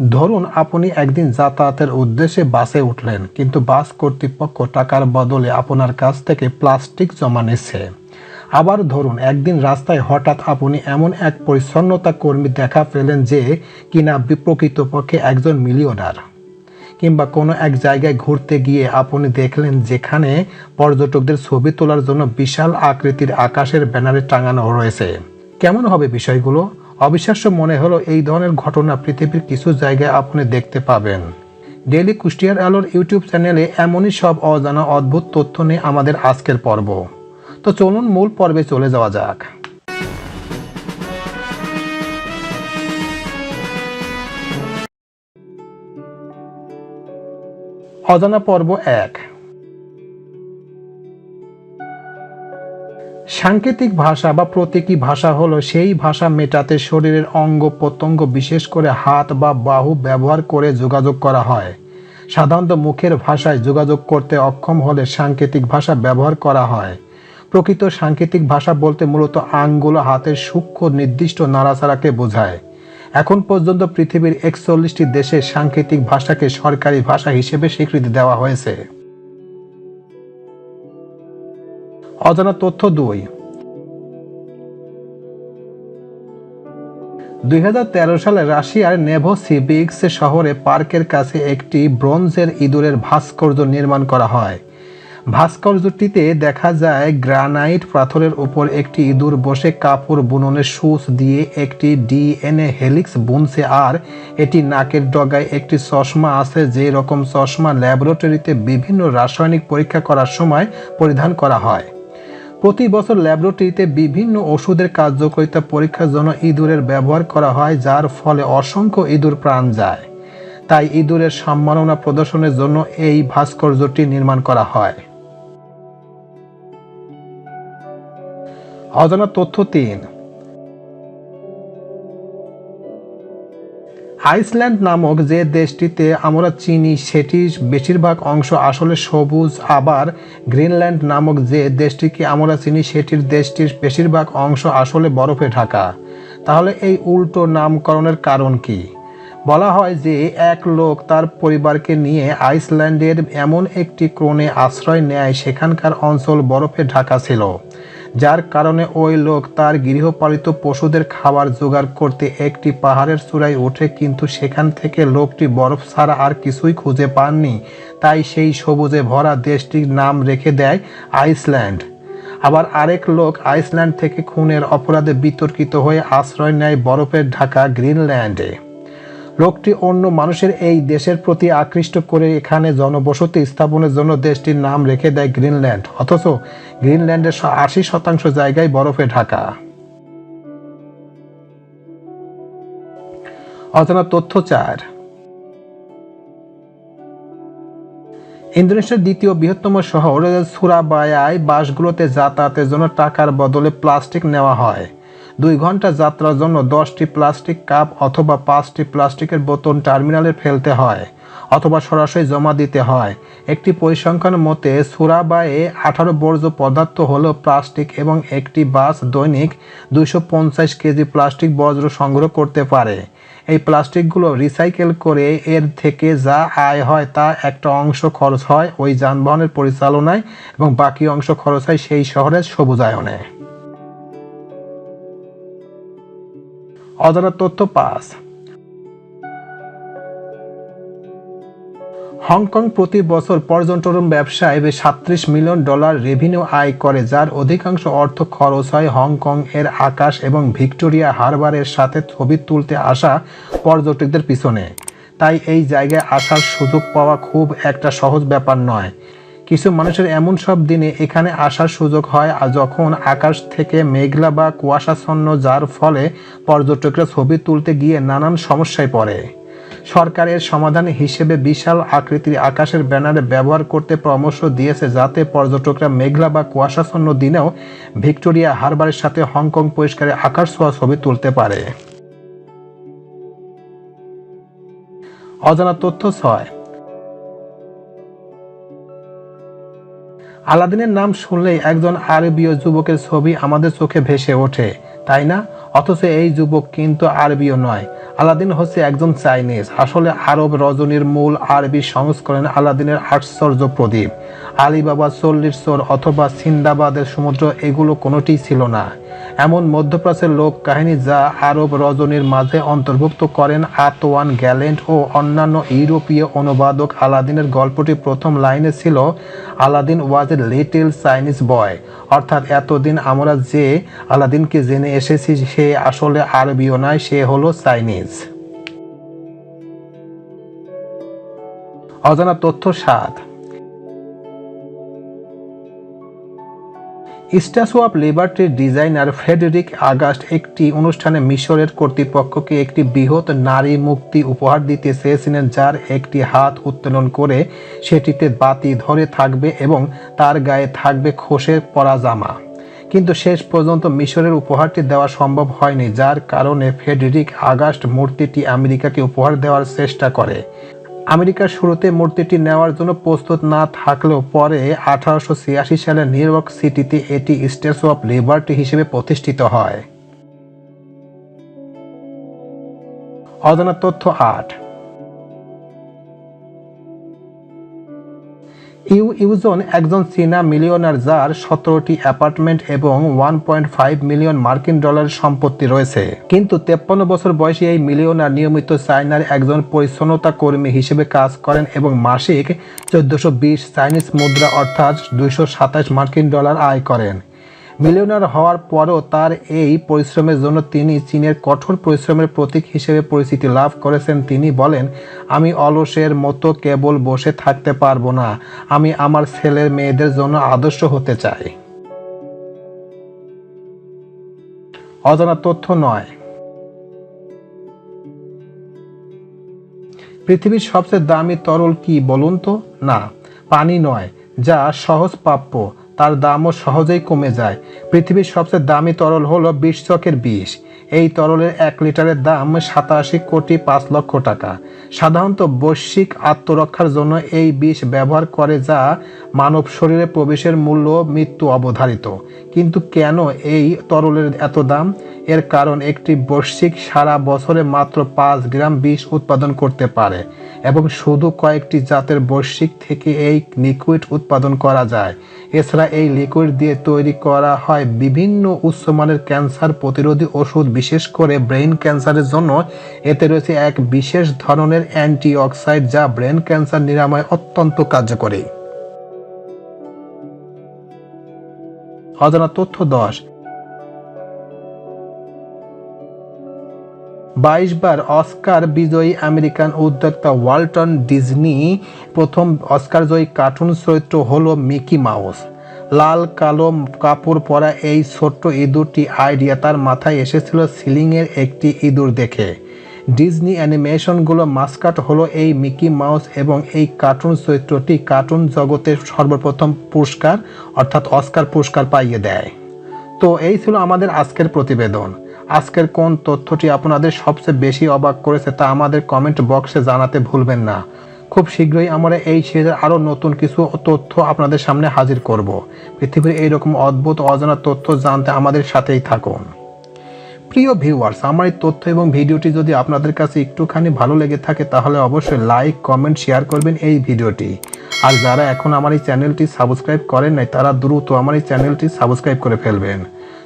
ধরুন আপনি একদিন যাতায়াতের উদ্দেশ্যে বাসে উঠলেন, কিন্তু বাস কর্তৃপক্ষ টাকার বদলে আপনার কাছ থেকে প্লাস্টিক জমা নিচ্ছে। আবার ধরুন, একদিন রাস্তায় হঠাৎ আপনি এমন এক পরিচ্ছন্নতা কর্মী দেখা পেলেন যে কিনা বিপ্রকৃতপক্ষে একজন মিলিয়নার। কিংবা কোনো এক জায়গায় ঘুরতে গিয়ে আপনি দেখলেন যেখানে পর্যটকদের ছবি তোলার জন্য বিশাল আকৃতির আকাশের ব্যানারে টাঙানো রয়েছে। কেমন হবে বিষয়গুলো? অবিশ্বাস্য মনে হলো এই ধরনের ঘটনা পৃথিবীর কিছু জায়গায় আপনি দেখতে পাবেন। ডেলি কুষ্টিয়ার আলোর ইউটিউব চ্যানেলে এমনই সব অজানা অদ্ভুত তথ্য নিয়ে আমাদের আজকের পর্ব। তো চলুন মূল পর্বে চলে যাওয়া যাক। অজানা পর্ব এক। সাংকেতিক ভাষা বা প্রতীকী ভাষা হলো সেই ভাষা মেটাতে শরীরের অঙ্গ প্রত্যঙ্গ বিশেষ করে হাত বা বাহু ব্যবহার করে যোগাযোগ করা হয়। সাধারণত মুখের ভাষায় যোগাযোগ করতে অক্ষম হলে সাংকেতিক ভাষা ব্যবহার করা হয়। প্রকৃত সাংকেতিক ভাষা বলতে মূলত আঙ্গুল, হাতের সূক্ষ্ম নির্দিষ্ট নাড়াচাড়াকে বোঝায়। এখন পর্যন্ত পৃথিবীর একচল্লিশটি দেশে সাংকেতিক ভাষাকে সরকারি ভাষা হিসেবে স্বীকৃতি দেওয়া হয়েছে। অজানা তথ্য দুই। দুই সালে রাশিয়ার নেভোসিবিক্স শহরে পার্কের কাছে একটি ব্রোঞ্জের ইঁদুরের ভাস্কর্য নির্মাণ করা হয়। ভাস্কর্যটিতে দেখা যায়, গ্রানাইট পাথরের উপর একটি ইঁদুর বসে কাপড় বুননের সূচ দিয়ে একটি ডিএনএ হেলিক্স বুনছে আর এটি নাকের ডগায় একটি চশমা আছে যে রকম চশমা ল্যাবরেটরিতে বিভিন্ন রাসায়নিক পরীক্ষা করার সময় পরিধান করা হয়। প্রতি বছর ল্যাবরেটরিতে বিভিন্ন ওষুধের কার্যকারিতা পরীক্ষার জন্য ইঁদুরের ব্যবহার করা হয়, যার ফলে অসংখ্য ইঁদুর প্রাণ যায়। তাই ইঁদুরের সম্মাননা প্রদর্শনের জন্য এই ভাস্কর্যটি নির্মাণ করা হয়। অজানা তথ্য তিন। আইসল্যান্ড নামক যে দেশটিতে আমরা চিনি, সেটির বেশিরভাগ অংশ আসলে সবুজ। আবার গ্রিনল্যান্ড নামক যে দেশটিকে আমরা চিনি, সেটির দেশটির বেশিরভাগ অংশ আসলে বরফে ঢাকা। তাহলে এই উল্টো নামকরণের কারণ কি? বলা হয় যে এক লোক তার পরিবারকে নিয়ে আইসল্যান্ডের এমন একটি ক্রোনে আশ্রয় নেয়, সেখানকার অঞ্চল বরফে ঢাকা ছিল। যার কারণে ওই লোক তার গৃহপালিত পশুদের খাবার জোগাড় করতে একটি পাহাড়ের চূড়ায় ওঠে, কিন্তু সেখান থেকে লোকটি বরফ ছাড়া আর কিছুই খুঁজে পাননি। তাই সেই সবুজে ভরা দেশটির নাম রেখে দেয় আইসল্যান্ড। আবার আরেক লোক আইসল্যান্ড থেকে খুনের অপরাধে বিতর্কিত হয়ে আশ্রয় নেয় বরফের ঢাকা গ্রিনল্যান্ডে। লোকটি অন্য মানুষের এই দেশের প্রতি আকৃষ্ট করে এখানে জনবসতি স্থাপনের জন্য দেশটির নাম রেখে দেয় গ্রিনল্যান্ড। অথচ গ্রিনল্যান্ডের আশি শতাংশ জায়গায় বরফে ঢাকা। অজানা তথ্য চার। ইন্দোনেশিয়ার দ্বিতীয় বৃহত্তম শহর সুরাবায়ায় বাসগুলোতে যাতায়াতের জন্য টাকার বদলে প্লাস্টিক নেওয়া হয়। দুই ঘণ্টা যাত্রার জন্য দশটি প্লাস্টিক কাপ অথবা পাঁচটি প্লাস্টিকের বোতল টার্মিনালে ফেলতে হয় অথবা সরাসরি জমা দিতে হয়। একটি পরিসংখ্যান মতে, সুরাবায়ে আঠারো বর্জ্য পদার্থ হল প্লাস্টিক এবং একটি বাস দৈনিক দুইশো পঞ্চাশ কেজি প্লাস্টিক বজ্র সংগ্রহ করতে পারে। এই প্লাস্টিকগুলো রিসাইকেল করে এর থেকে যা আয় হয় তা একটা অংশ খরচ হয় ওই যানবাহনের পরিচালনায় এবং বাকি অংশ খরচ হয় সেই শহরের সবুজায়নে। অজানা তথ্য পাস। হংকং প্রতি বছর পর্যটন ব্যবসায় সাত্রিশ মিলিয়ন ডলার রেভিনিউ আয় করে, যার অধিকাংশ অর্থ খরচ হয় হংকং এর আকাশ এবং ভিক্টোরিয়া হারবারের সাথে ছবি তুলতে আসা পর্যটকদের পিছনে। তাই এই জায়গায় আসার সুযোগ পাওয়া খুব একটা সহজ ব্যাপার নয়। কিছু মানুষের এমন সব দিনে এখানে আসার সুযোগ হয়, আর যখন আকাশ থেকে মেঘলা বা কুয়াশাচ্ছন্ন যার ফলে পর্যটকরা ছবি তুলতে গিয়ে নানান সমস্যায় পড়ে। সরকারের সমাধান হিসেবে বিশাল আকৃতির আকাশের ব্যানারে ব্যবহার করতে পরামর্শ দিয়েছে, যাতে পর্যটকরা মেঘলা বা কুয়াশাচ্ছন্ন দিনেও ভিক্টোরিয়া হারবারের সাথে হংকং পরিষ্কারে আকাশ ছোঁয়া ছবি তুলতে পারে। অজানা তথ্য ছয়। আলাদিনের নাম শুনলেই একজন আরবীয় যুবকের ছবি আমাদের চোখে ভেসে ওঠে, তাই না? অথচ এই যুবক কিন্তু আরবিও নয়। আলাদিন হচ্ছে একজন চাইনিজ। আসলে আরব রজনীর মূল আরবি সংস্করণ আলাদিনের আশ্চর্য প্রদীপ। আলিবাবা চল্লিশ চোর অথবা সিন্দাবাদের সমুদ্র, এগুলো কোনোটি ছিল না। এমন মধ্যপ্রাচ্যের লোক কাহিনী যা আরব রজনীর মাঝে অন্তর্ভুক্ত করেন আতওয়ান গ্যালেন্ট ও অন্যান্য ইউরোপীয় অনুবাদক আলাদিনের গল্পটি প্রথম লাইনে ছিল, Aladdin was a little Chinese boy অর্থাৎ, এতদিন আমরা যে আলাদিনকে জেনে এসেছি, সে আসলে আরবীয় নয়, সে হলো চাইনিজ। অজানা তথ্য সাত। স্ট্যাচু অফ লিবার্টির ডিজাইনার ফ্রেডেরিক আগাস্ট একটি অনুষ্ঠানে মিশরের কর্তৃপক্ষকে একটি বৃহৎ নারী মুক্তি উপহার দিতে চেয়েছিলেন, যার একটি হাত উত্তোলন করে সেটিতে বাতি ধরে থাকবে এবং তার গায়ে থাকবে খসে পরা জামা কিন্তু শেষ পর্যন্ত মিশরের উপহারটি দেওয়া সম্ভব হয়নি, যার কারণে ফেডেরিক আগস্ট মূর্তিটি আমেরিকাকে উপহার দেওয়ার চেষ্টা করে। আমেরিকার শুরুতে মূর্তিটি নেওয়ার জন্য প্রস্তুত না থাকলেও পরে আঠারোশো ছিয়াশি সালে নিউ ইয়র্ক সিটিতে এটি স্ট্যাচু অফ লিবার্টি হিসেবে প্রতিষ্ঠিত হয়। অজানা তথ্য আট। ইউ ইউজন একজন চীনা মিলিয়নার যার সতেরোটি অ্যাপার্টমেন্ট এবং ওয়ান পয়েন্ট ফাইভ মিলিয়ন মার্কিন ডলার সম্পত্তি রয়েছে। কিন্তু তেপ্পান্ন বছর বয়সী এই মিলিয়নার নিয়মিত চায়নার একজন পরিচ্ছন্নতা কর্মী হিসেবে কাজ করেন এবং মাসিক চোদ্দশো বিশ চাইনিজ মুদ্রা অর্থাৎ দুইশো সাতাশ মার্কিন ডলার আয় করেন। মিলিয়নার হওয়ার পরও তার এই পরিশ্রমের জন্য তিনি চীনের কঠোর পরিশ্রমের প্রতীক হিসেবে পরিচিতি লাভ করেছেন। তিনি বলেন, আমি অলসের মতো কেবল বসে থাকতে পারব না। আমি আমার ছেলের মেয়েদের জন্য আদর্শ হতে চাই। অজানা তথ্য নয়। পৃথিবীর সবচেয়ে দামি তরল কি বলুন তো? না, পানি নয়, যা সহজ প্রাপ্য। তার দামও সহজেই কমে যায়। পৃথিবীর সবচেয়ে দামি তরল হল বিশ চকের বিষ। এই তরলের এক লিটারের দাম সাতাশি কোটি পাঁচ লক্ষ টাকা। সাধারণত বৈশ্বিক আত্মরক্ষার জন্য এই বিষ ব্যবহার করে যা মানব শরীরে প্রবেশের মূল্য, মৃত্যু অবধারিত। কিন্তু কেন এই তরলের এত দাম? এর কারণ একটি বৈশ্বিক সারা বছরে মাত্র পাঁচ গ্রাম বিষ উৎপাদন করতে পারে এবং শুধু কয়েকটি জাতের বৈশ্বিক থেকে এই লিকুইড উৎপাদন করা যায়। এছাড়া এই লিকুইড দিয়ে তৈরি করা হয় বিভিন্ন উচ্চমানের ক্যান্সার প্রতিরোধী ওষুধ, বিশেষ করে ব্রেন ক্যান্সারের জন্য। এতে রয়েছে এক বিশেষ ধরনের অ্যান্টিঅক্সাইড যা ব্রেন ক্যান্সার নিরাময় অত্যন্ত কার্যকরী। অজানা তথ্য দশ বাইশ বার অস্কার বিজয়ী আমেরিকান উদ্যোক্তা ওয়ালটন ডিজনি প্রথম অস্কার জয়ী কার্টুন চরিত্র হল মিকি মাউস। লাল, কালো কাপড় পরা এই ছোট্ট ইঁদুরটি আইডিয়া তার মাথায় এসেছিল সিলিংয়ের একটি ইঁদুর দেখে। ডিজনি অ্যানিমেশনগুলো মাস্কাট হলো এই মিকি মাউস এবং এই কার্টুন চরিত্রটি কার্টুন জগতের সর্বপ্রথম পুরস্কার অর্থাৎ অস্কার পুরস্কার পাইয়ে দেয়। তো এই ছিল আমাদের আজকের প্রতিবেদন। আজকের কোন তথ্যটি আপনাদের সবচেয়ে বেশি অবাক করেছে তা আমাদের কমেন্ট বক্সে জানাতে ভুলবেন না। খুব শীঘ্রই আমরা এই সিরিজের আরও নতুন কিছু তথ্য আপনাদের সামনে হাজির করব। পৃথিবীর এইরকম অদ্ভুত, অজানা তথ্য জানতে আমাদের সাথেই থাকুন। প্রিয় ভিউয়ার্স, আমার এই তথ্য এবং ভিডিওটি যদি আপনাদের কাছে একটুখানি ভালো লেগে থাকে, তাহলে অবশ্যই লাইক, কমেন্ট, শেয়ার করবেন এই ভিডিওটি। আর যারা এখন আমার এই চ্যানেলটি সাবস্ক্রাইব করেন নাই, তারা দ্রুত আমার এই চ্যানেলটি সাবস্ক্রাইব করে ফেলবেন।